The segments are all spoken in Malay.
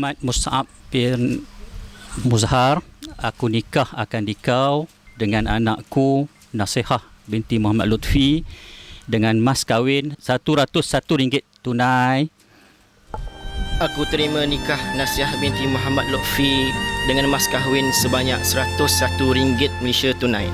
Muhammad Mus'ab bin Muzhar aku nikah akan dikau dengan anakku Nasihah binti Muhammad Lutfi dengan mas kahwin RM101 tunai Aku terima nikah Nasiah binti Muhammad Lutfi dengan mas kahwin sebanyak RM101 Malaysia tunai.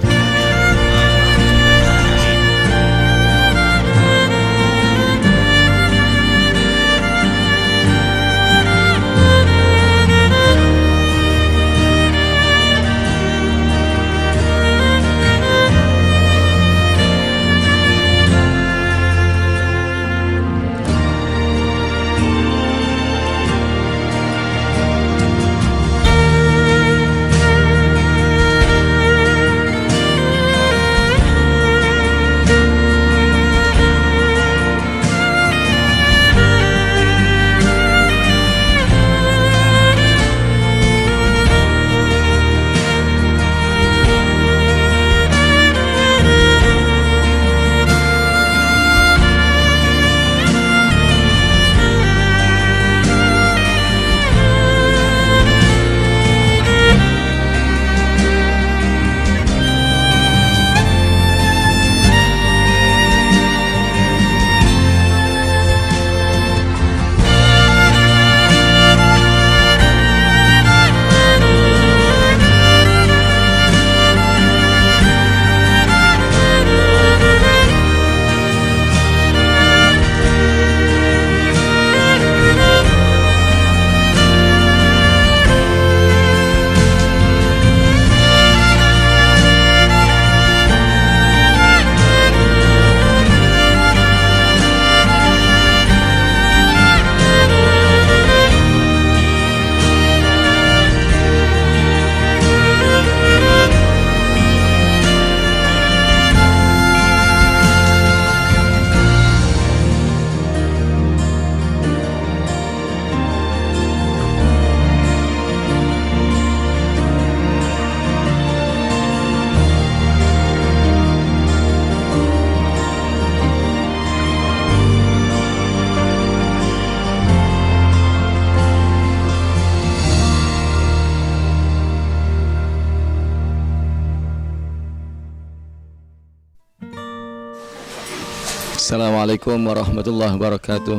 Assalamualaikum warahmatullahi wabarakatuh.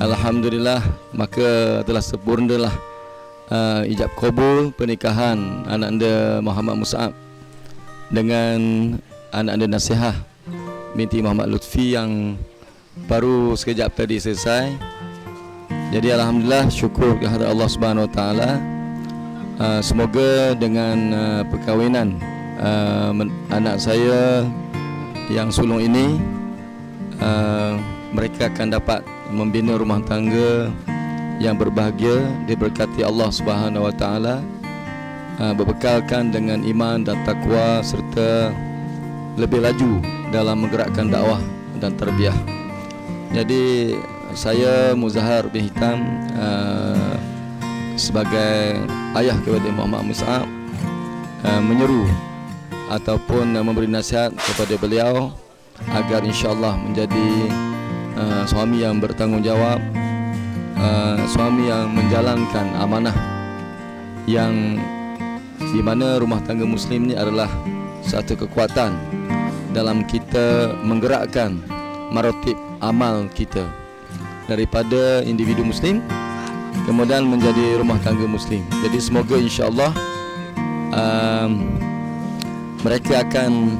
Alhamdulillah maka telah sempurnalah uh, ijab kabul pernikahan anak anda Muhammad Musa'ab dengan anak anda Nasihah binti Muhammad Lutfi yang baru sekejap tadi selesai. Jadi alhamdulillah syukur kepada Allah Subhanahu Taala. Uh, semoga dengan uh, perkahwinan uh, anak saya yang sulung ini uh, mereka akan dapat membina rumah tangga yang berbahagia diberkati Allah Subhanahu Wa Taala uh, berbekalkan dengan iman dan takwa serta lebih laju dalam menggerakkan dakwah dan terbiah. Jadi saya Muzahar bin Hitam uh, sebagai ayah kepada Muhammad Mus'ab uh, menyeru ataupun memberi nasihat kepada beliau agar insya-Allah menjadi uh, suami yang bertanggungjawab, uh, suami yang menjalankan amanah yang di mana rumah tangga muslim ini adalah satu kekuatan dalam kita menggerakkan marotip amal kita daripada individu muslim kemudian menjadi rumah tangga muslim. Jadi semoga insya-Allah um, mereka akan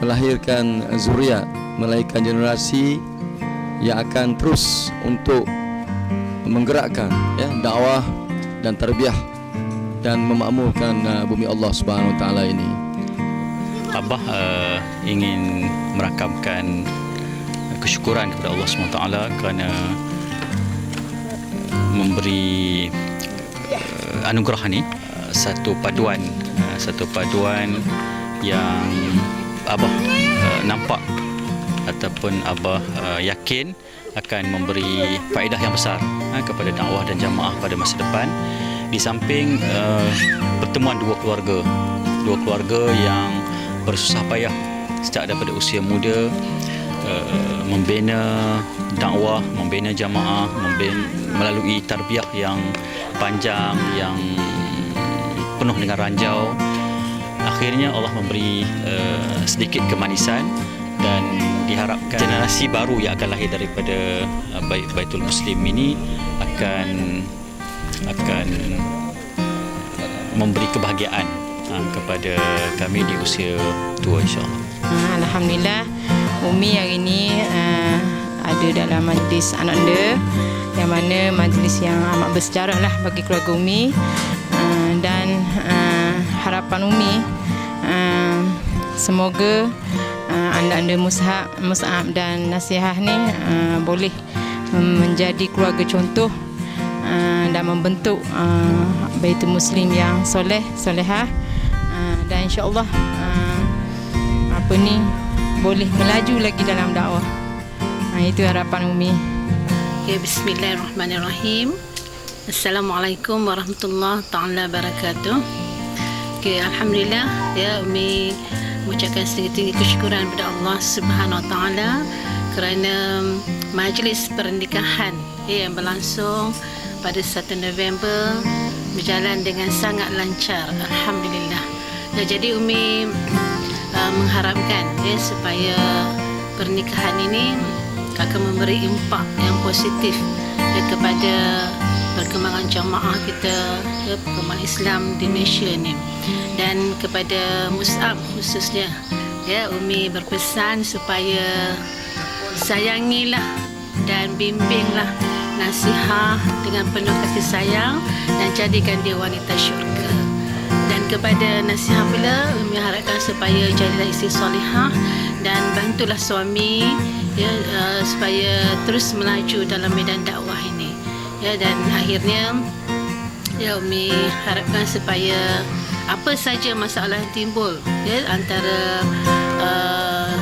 melahirkan zuriat, melahirkan generasi yang akan terus untuk menggerakkan ya dakwah dan tarbiyah dan memakmurkan uh, bumi Allah Subhanahu Taala ini. Abah uh, ingin merakamkan kesyukuran kepada Allah SWT kerana memberi uh, anugerah ni uh, satu paduan uh, satu paduan yang abah uh, nampak ataupun abah uh, yakin akan memberi faedah yang besar uh, kepada dakwah dan jamaah pada masa depan di samping uh, pertemuan dua keluarga dua keluarga yang bersusah payah sejak daripada usia muda uh, membina dakwah, membina jamaah, membina, melalui tarbiyah yang panjang, yang penuh dengan ranjau. Akhirnya Allah memberi uh, sedikit kemanisan dan diharapkan generasi baru yang akan lahir daripada uh, Baitul Muslim ini akan akan memberi kebahagiaan uh, kepada kami di usia tua insya-Allah. Alhamdulillah Umi hari ini uh, ada dalam majlis anak anda yang mana majlis yang amat bersejarah lah bagi keluarga Umi uh, dan uh, harapan Umi uh, semoga uh, anda-anda Mus'ab, Mus'ab dan Nasihah ni uh, boleh menjadi keluarga contoh uh, dan membentuk uh, Baitul Muslim yang soleh, solehah uh, dan insyaAllah uh, apa ni boleh melaju lagi dalam dakwah. Ha, itu harapan Umi. Okay, Bismillahirrahmanirrahim. Assalamualaikum warahmatullahi taala wabarakatuh. Okay, alhamdulillah ya Umi mengucapkan setinggi-tinggi kesyukuran kepada Allah Subhanahu wa taala kerana majlis pernikahan ya, yang berlangsung pada 1 November berjalan dengan sangat lancar alhamdulillah. Ya, jadi Umi uh, mengharapkan ya supaya pernikahan ini akan memberi impak yang positif ya, kepada perkembangan jamaah kita ya, perkembangan Islam di Malaysia ni. Dan kepada Mus'ab khususnya ya Umi berpesan supaya sayangilah dan bimbinglah nasihat dengan penuh kasih sayang dan jadikan dia wanita syurga. Dan kepada nasihat pula Umi harapkan supaya jadilah isteri solihah dan bantulah suami ya uh, supaya terus melaju dalam medan dakwah ini ya dan akhirnya ya Umi harapkan supaya apa saja masalah yang timbul ya antara uh,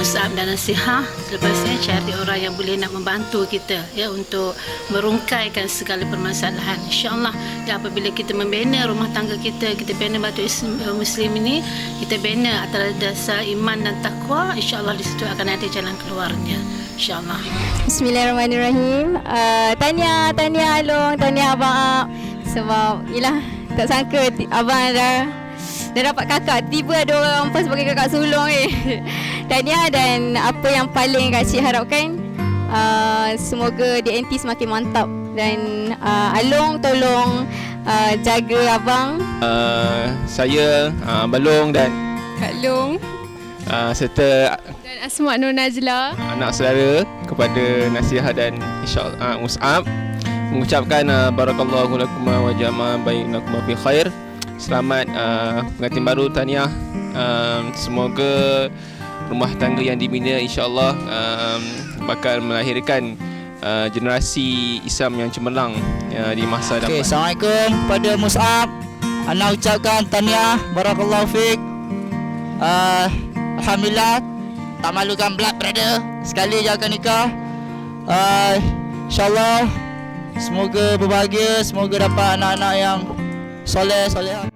Mus'ab dan Nasihah Selepasnya cari orang yang boleh nak membantu kita ya Untuk merungkaikan segala permasalahan. InsyaAllah ya, apabila kita membina rumah tangga kita Kita bina batu Muslim ini Kita bina atas dasar iman dan takwa InsyaAllah di situ akan ada jalan keluarnya InsyaAllah. Bismillahirrahmanirrahim. Uh, Tanya, tanya Along, tanya Abang Sebab, yelah tak sangka Abang dah dah dapat kakak. Tiba ada orang pas sebagai kakak sulung eh tahniah dan apa yang paling kak cik harapkan? Uh, semoga DNT semakin mantap dan uh, Along tolong uh, jaga abang. Uh, saya uh, Balong dan Kak Long uh, serta dan Asma Nur Najla anak saudara kepada Nasihat dan insyaAllah uh, Mus'ab mengucapkan uh, barakallahu lakum wa jama'a bainakum fi khair Selamat uh, pengantin baru tahniah. Uh, semoga rumah tangga yang dibina insya-Allah um, bakal melahirkan uh, generasi Islam yang cemerlang uh, di masa Okey, depan. Assalamualaikum kepada Mus'ab. Ana ucapkan tahniah barakallahu fik. Uh, Alhamdulillah tak malukan blood brother sekali je akan nikah. Uh, InsyaAllah semoga berbahagia, semoga dapat anak-anak yang soleh, solehah.